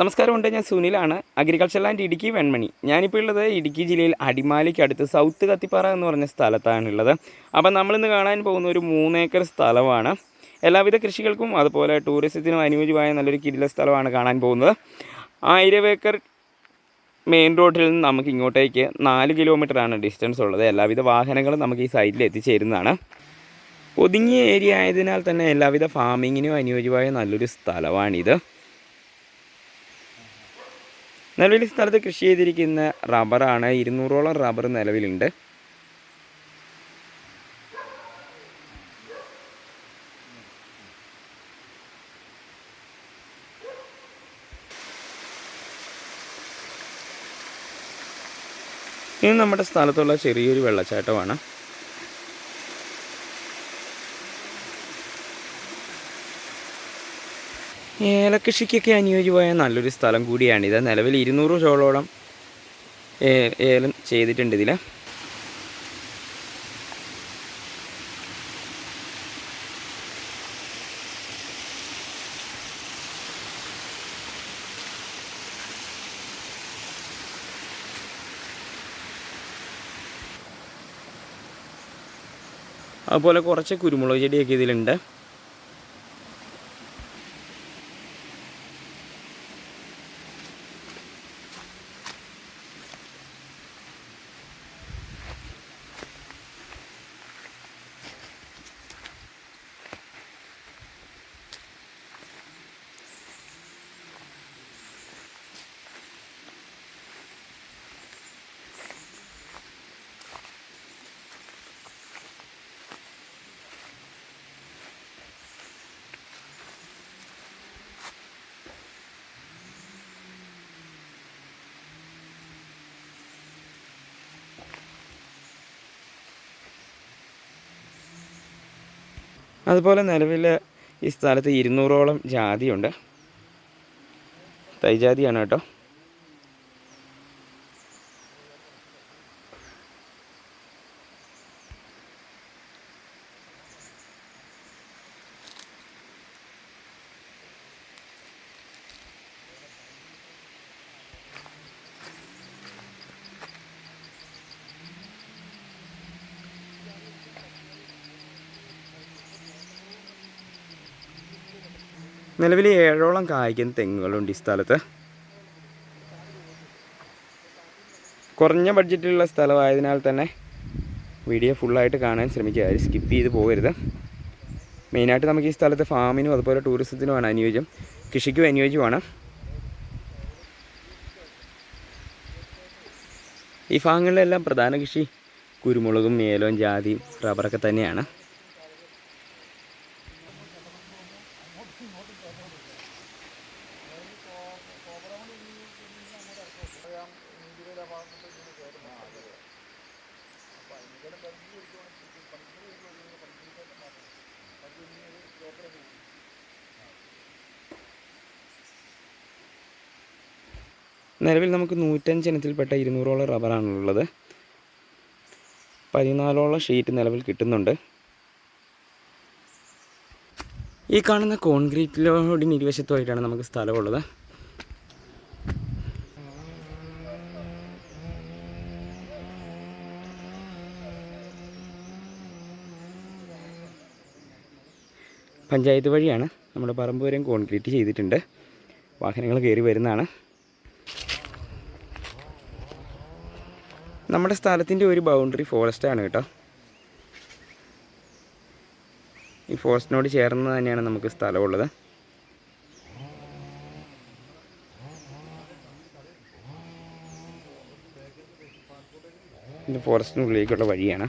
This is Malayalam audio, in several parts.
നമസ്കാരം ഉണ്ട് ഞാൻ സുനിലാണ് അഗ്രികൾച്ചർ ലാൻഡ് ഇടുക്കി വെൺമണി. ഞാനിപ്പോൾ ഉള്ളത് ഇടുക്കി ജില്ലയിൽ അടിമാലിക്ക് അടുത്ത് സൗത്ത് കത്തിപ്പാറ എന്ന് പറഞ്ഞ സ്ഥലത്താണുള്ളത്. അപ്പം നമ്മളിന്ന് കാണാൻ പോകുന്ന ഒരു മൂന്നേക്കർ സ്ഥലമാണ്. എല്ലാവിധ കൃഷികൾക്കും അതുപോലെ ടൂറിസത്തിനും അനുയോജ്യമായ നല്ലൊരു കിരില സ്ഥലമാണ് കാണാൻ പോകുന്നത്. ആയിരം ഏക്കർ മെയിൻ റോഡിൽ നിന്ന് നമുക്ക് ഇങ്ങോട്ടേക്ക് നാല് കിലോമീറ്ററാണ് ഡിസ്റ്റൻസ് ഉള്ളത്. എല്ലാവിധ വാഹനങ്ങളും നമുക്ക് ഈ സൈഡിൽ എത്തിച്ചേരുന്നതാണ്. ഒതുങ്ങിയ ഏരിയ ആയതിനാൽ തന്നെ എല്ലാവിധ ഫാമിങ്ങിനും അനുയോജ്യമായ നല്ലൊരു സ്ഥലമാണിത്. നിലവിൽ സ്ഥലത്ത് കൃഷി ചെയ്തിരിക്കുന്ന റബ്ബറാണ്. ഇരുന്നൂറോളം റബ്ബർ നിലവിലുണ്ട്. ഇനി നമ്മുടെ സ്ഥലത്തുള്ള ചെറിയൊരു വെള്ളച്ചാട്ടമാണ്. ഏലകൃഷിക്കൊക്കെ അനുയോജ്യമായ നല്ലൊരു സ്ഥലം കൂടിയാണിത് നിലവിൽ ഇരുന്നൂറ് ചോളോളം ഏലം ചെയ്തിട്ടുണ്ട് ഇതിൽ അതുപോലെ കുറച്ച് കുരുമുളക് ചെടിയൊക്കെ ഇതിലുണ്ട്. അതുപോലെ നിലവിൽ ഈ സ്ഥലത്ത് ഇരുന്നൂറോളം ജാതിയുണ്ട്. തൈജാതിയാണ് കേട്ടോ. നിലവിൽ ഏഴോളം കായ്ക്കുന്ന തെങ്ങുകളുണ്ട് ഈ സ്ഥലത്ത്. കുറഞ്ഞ ബഡ്ജറ്റിലുള്ള സ്ഥലമായതിനാൽ തന്നെ വീഡിയോ ഫുള്ളായിട്ട് കാണാൻ ശ്രമിക്കുക. ആരും സ്കിപ്പ് ചെയ്ത് പോകരുത്. മെയിനായിട്ട് നമുക്ക് ഈ സ്ഥലത്ത് ഫാമിനും അതുപോലെ ടൂറിസത്തിനുമാണ് അനുയോജ്യം. കൃഷിക്കും അനുയോജ്യമാണ്. ഈ ഭാഗങ്ങളിലെല്ലാം പ്രധാന കൃഷി കുരുമുളകും ഏലവും ജാതിയും റബ്ബറൊക്കെ തന്നെയാണ്. നിലവിൽ നമുക്ക് നൂറ്റഞ്ച് ഇനത്തിൽപ്പെട്ട ഇരുന്നൂറോളം റബ്ബറാണുള്ളത്. പതിനാലോളം ഷീറ്റ് നിലവിൽ കിട്ടുന്നുണ്ട്. ഈ കാണുന്ന കോൺക്രീറ്റ് ലോഡിന് ഇരുവശത്തുമായിട്ടാണ് നമുക്ക് സ്ഥലമുള്ളത്. പഞ്ചായത്ത് വഴിയാണ് നമ്മുടെ പറമ്പ് കോൺക്രീറ്റ് ചെയ്തിട്ടുണ്ട്. വാഹനങ്ങൾ കയറി വരുന്നതാണ്. നമ്മുടെ സ്ഥലത്തിന്റെ ഒരു ബൗണ്ടറി ഫോറസ്റ്റ് ആണ് കേട്ടോ. ഈ ഫോറസ്റ്റിനോട് ചേർന്ന് തന്നെയാണ് നമുക്ക് സ്ഥലമുള്ളത്. ഫോറസ്റ്റിനുള്ളിലേക്കുള്ള വഴിയാണ്.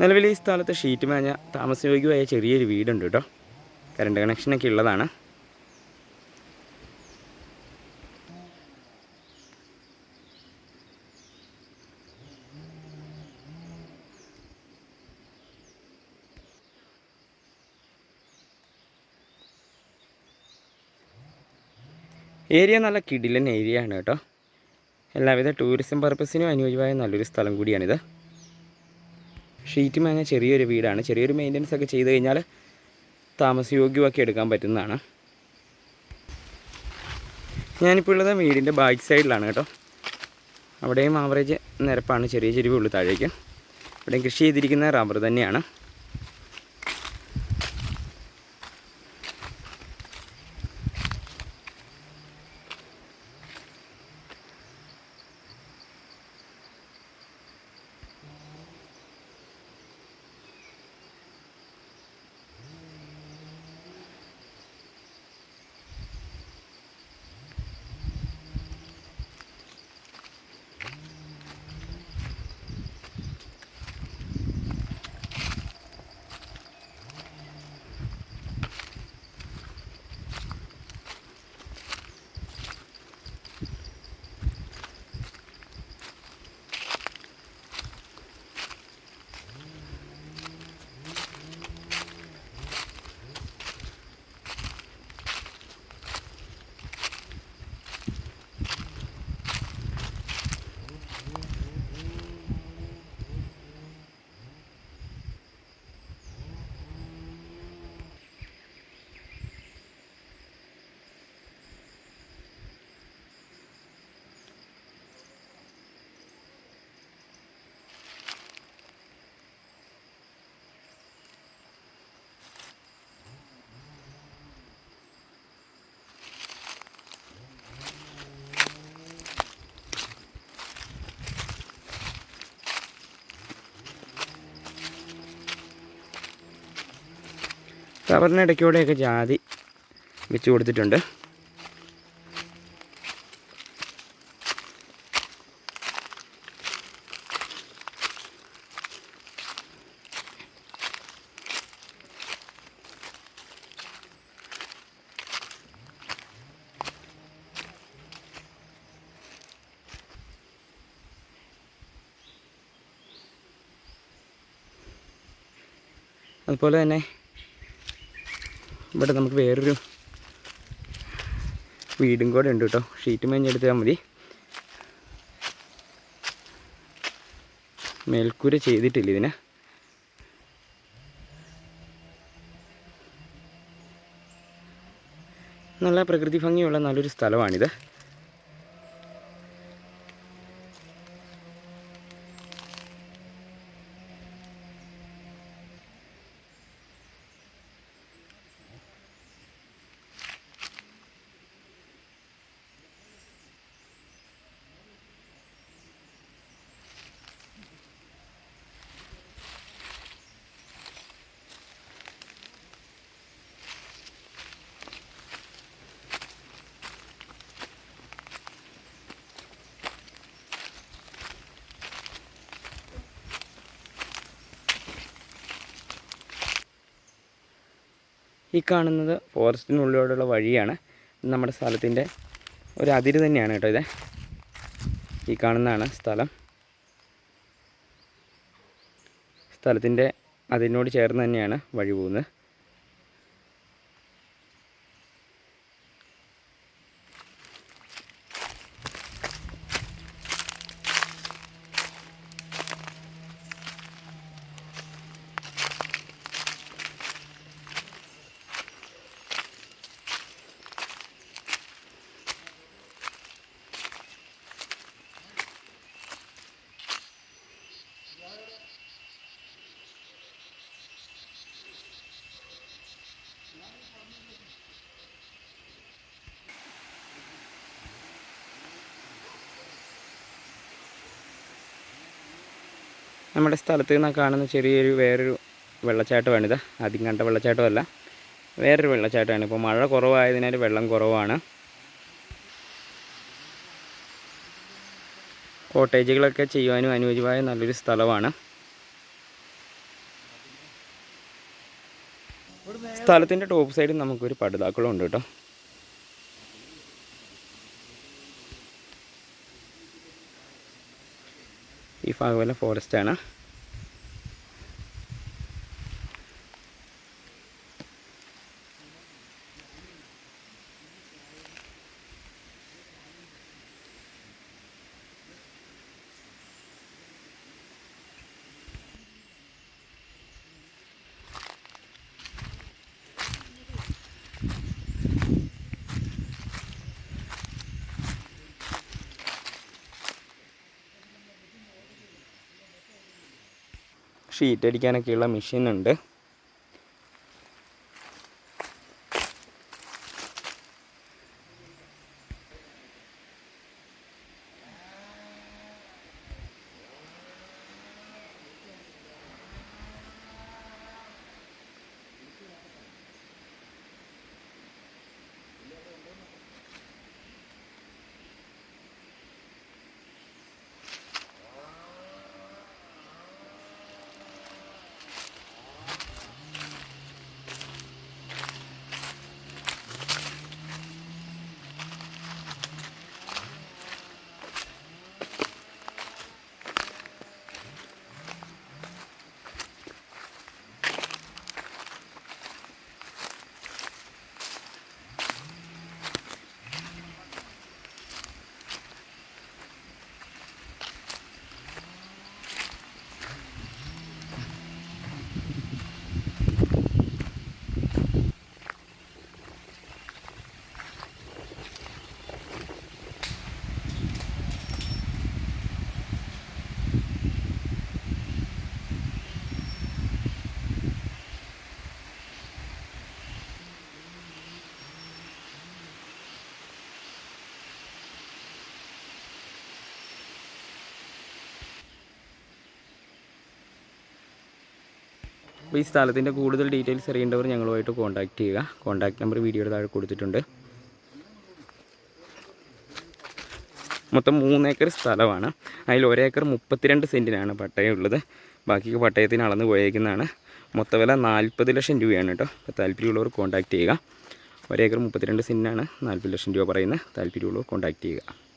നിലവിൽ ഈ സ്ഥലത്ത് ഷീറ്റ് മേഞ്ഞ താമസയോഗ്യമായ ചെറിയൊരു വീടുണ്ട് കേട്ടോ കറണ്ട് കണക്ഷനൊക്കെ ഉള്ളതാണ്. ഏരിയ നല്ല കിടിലൻ ഏരിയ ആണ് കേട്ടോ എല്ലാവിധ ടൂറിസം പർപ്പസിനും അനുയോജ്യമായ നല്ലൊരു സ്ഥലം കൂടിയാണിത്. ഷീറ്റ് മാങ്ങ ചെറിയൊരു വീടാണ്. ചെറിയൊരു മെയിന്റനൻസ് ഒക്കെ ചെയ്ത് കഴിഞ്ഞാൽ താമസയോഗ്യമാക്കി എടുക്കാൻ പറ്റുന്നതാണ്. ഞാനിപ്പോൾ ഉള്ളത് വീടിന്റെ ബാക്ക് സൈഡിലാണ് കേട്ടോ. അവിടെയും ആവറേജ് നിരപ്പാണ്. ചെറിയ ചെരിവുള്ളൂ താഴേക്ക്. ഇവിടെയും കൃഷി ചെയ്തിരിക്കുന്ന റബ്ബർ തന്നെയാണ്. റബ്ബറിന് ഇടയ്ക്കൂടെയൊക്കെ ജാതി വെച്ച് കൊടുത്തിട്ടുണ്ട്. അതുപോലെ തന്നെ ഇവിടെ നമുക്ക് വേറൊരു വീടും കൂടെ ഉണ്ട് കേട്ടോ. ഷീറ്റ് മേഞ്ഞെടുത്താൽ മതി. മേൽക്കൂര ചെയ്തിട്ടില്ല ഇതിനെ? നല്ല പ്രകൃതി ഭംഗിയുള്ള നല്ലൊരു സ്ഥലമാണിത്. ഈ കാണുന്നത് ഫോറസ്റ്റിനുള്ളിലൂടെയുള്ള വഴിയാണ്. നമ്മുടെ സ്ഥലത്തിന്റെ ഒരു അതിര് തന്നെയാണ് കേട്ടോ ഇത്. ഈ കാണുന്നതാണ് സ്ഥലം. സ്ഥലത്തിന്റെ അതിനോട് ചേർന്ന് തന്നെയാണ് വഴി പോകുന്നത്. നമ്മുടെ സ്ഥലത്ത് നിന്ന് കാണുന്ന ചെറിയൊരു വേറൊരു വെള്ളച്ചാട്ടമാണിത്. ആദ്യം കണ്ട വെള്ളച്ചാട്ടമല്ല. വേറൊരു വെള്ളച്ചാട്ടമാണ്. ഇപ്പോൾ മഴ കുറവായതിനാൽ വെള്ളം കുറവാണ്. കോട്ടേജുകളൊക്കെ ചെയ്യുവാനും അനുയോജ്യമായ നല്ലൊരു സ്ഥലമാണ്. സ്ഥലത്തിന്റെ ടോപ്പ് സൈഡിൽ നമുക്കൊരു പടുതാക്കുളം ഉണ്ട് കേട്ടോ. ഈ ഭാഗമെല്ലാം ഫോറസ്റ്റാണ് ഷീറ്റ് അടിക്കാനൊക്കെയുള്ള മെഷീൻ അപ്പോൾ ഈ സ്ഥലത്തിന്റെ കൂടുതൽ ഡീറ്റെയിൽസ് അറിയേണ്ടവർ ഞങ്ങളുമായിട്ട് കോൺടാക്റ്റ് ചെയ്യുക. കോൺടാക്ട് നമ്പർ വീഡിയോയുടെ താഴെ കൊടുത്തിട്ടുണ്ട്. മൊത്തം മൂന്നേക്കർ സ്ഥലമാണ്. അതിൽ ഒരേക്കർ മുപ്പത്തിരണ്ട് സെന്റിനാണ് പട്ടയമുള്ളത്. ബാക്കി പട്ടയത്തിന് അളന്ന് പോയേക്കുന്നതാണ്. മൊത്ത വില നാൽപ്പത് ലക്ഷം രൂപയാണ് കേട്ടോ. അപ്പോൾ താല്പര്യമുള്ളവർ കോൺടാക്റ്റ് ചെയ്യുക. ഒരേക്കർ മുപ്പത്തിരണ്ട് സെന്റിനാണ് നാൽപ്പത് ലക്ഷം രൂപ പറയുന്നത്. താല്പര്യമുള്ളവർ കോൺടാക്റ്റ് ചെയ്യുക.